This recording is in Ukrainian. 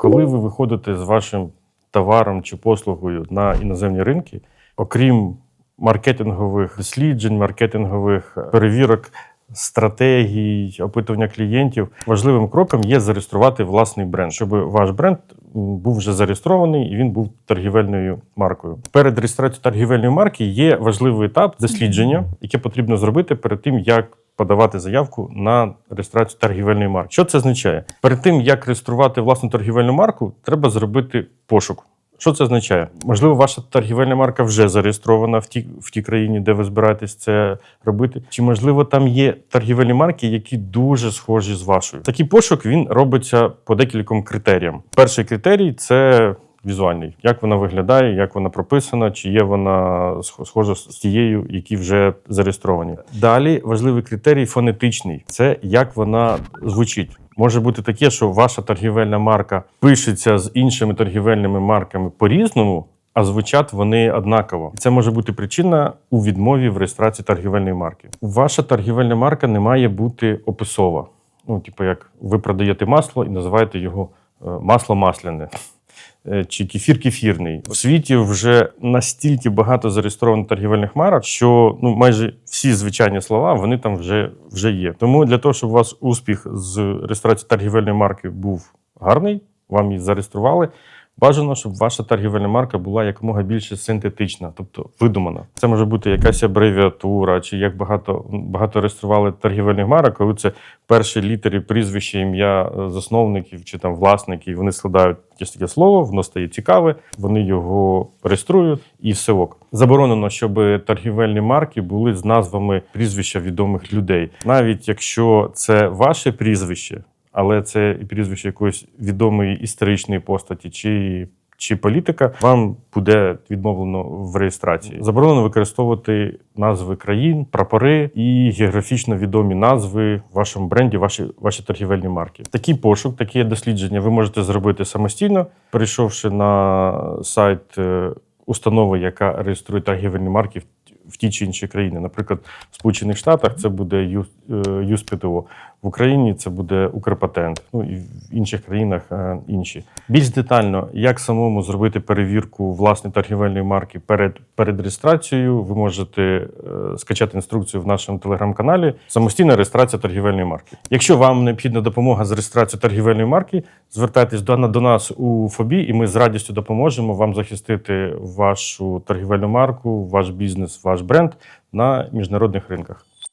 Коли ви виходите з вашим товаром чи послугою на іноземні ринки, окрім маркетингових досліджень, маркетингових перевірок, стратегій, опитування клієнтів, важливим кроком є зареєструвати власний бренд, щоб ваш бренд був вже зареєстрований і він був торгівельною маркою. Перед реєстрацією торгівельної марки є важливий етап дослідження, яке потрібно зробити перед тим, як подавати заявку на реєстрацію торгівельної марки. Що це означає? Перед тим як реєструвати власну торгівельну марку, треба зробити пошук. Що це означає? Можливо, ваша торгівельна марка вже зареєстрована в тій, в тій країні, де ви збираєтесь це робити. Чи можливо там є торгівельні марки, які дуже схожі з вашою? Такий пошук він робиться по декільком критеріям. Перший критерій це візуальний, як вона виглядає, як вона прописана, чи є вона схожа з тією, які вже зареєстровані. Далі важливий критерій фонетичний це як вона звучить. Може бути таке, що ваша торгівельна марка пишеться з іншими торгівельними марками по-різному, а звучать вони однаково. І це може бути причина у відмові в реєстрації торгівельної марки. Ваша торгівельна марка не має бути описова. Ну, типу, як ви продаєте масло і називаєте його е, масло масляне. Е, Чи кефір кефірний у світі вже настільки багато зареєстрованих торгівельних марок, що ну майже всі звичайні слова вони там вже, вже є. Тому для того, щоб у вас успіх з реєстрацією торгівельної марки був гарний, вам її зареєстрували. Бажано, щоб ваша торгівельна марка була якомога більше синтетична, тобто видумана. Це може бути якась абревіатура, чи як багато багато реєстрували торгівельних марок, коли це перші літери прізвище, ім'я е, засновників чи там власників. Вони складають якесь таке слово, воно стає цікаве, вони його реєструють і все ок. Заборонено, щоб торгівельні марки були з назвами прізвища відомих людей, навіть якщо це ваше прізвище але це і прізвище якоїсь відомої історичної постаті чи, чи політика, вам буде відмовлено в реєстрації. Заборонено використовувати назви країн, прапори і географічно відомі назви в вашому бренді, ваші, ваші торгівельні марки. Такий пошук, таке дослідження ви можете зробити самостійно, перейшовши на сайт е, установи, яка реєструє торгівельні марки в ті чи інші країни. Наприклад, в Сполучених Штатах це буде ЮСПТО, в Україні це буде Укрпатент, ну і в інших країнах е, інші. Більш детально, як самому зробити перевірку власної торгівельної марки перед, перед реєстрацією, ви можете е, скачати інструкцію в нашому телеграм-каналі Самостійна реєстрація торгівельної марки. Якщо вам необхідна допомога з реєстрацією торгівельної марки, звертайтесь до, до нас у ФОБі, і ми з радістю допоможемо вам захистити вашу торгівельну марку, ваш бізнес, ваш бренд на міжнародних ринках.